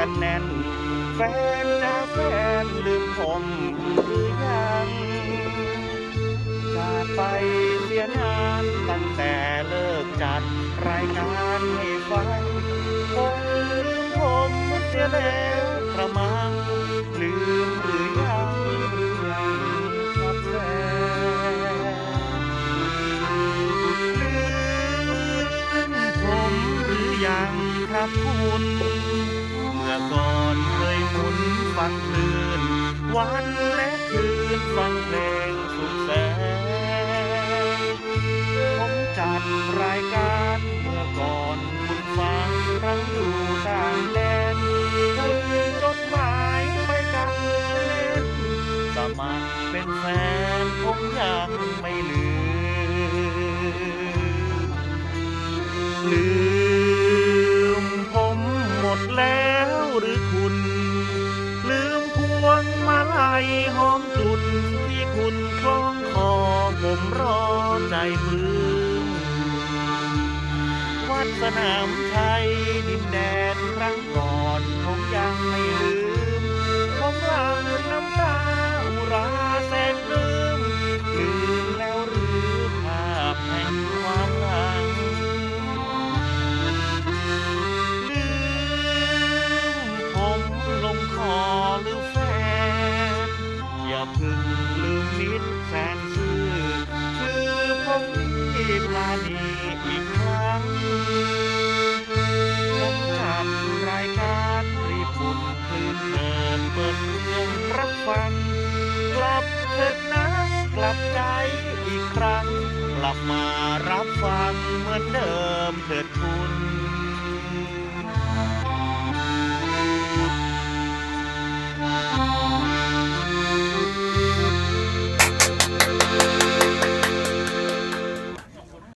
ฟนจ้าแฟนลืมผมหรือยังจากไปเสียนานตั้งแต่เลิกจัดรายการให้ฟังคงลืมผมเสียแล้วกระมังลืมหรือยังยังครับแฟนลืมผมหรือยังครับคุณ วันและคืนฟังเพลงสุดแสนผมจัดรายการเมื่อก่อนคุณฟังครั้งอยู่ต่างแดนคุณจดหมายไปกันเล่นสมัครเป็นแฟนผมยังไม่ลืมลืมผมหมดแล้วหรือคุณ หอมจุนที่คุณคล้องคอผมรอใจปลื้มวัดสนามชัยดินแดนครั้งก่อนผมยังไม่ลื นีอีกครั้งผมจัดรายการรีบปุ่นคลื่นเปิดเปิดเครื่องรับฟัง กลับเถิดนะกลับใจอีกครั้ง กลับมารับฟังเหมือนเดิมเถิดคุณ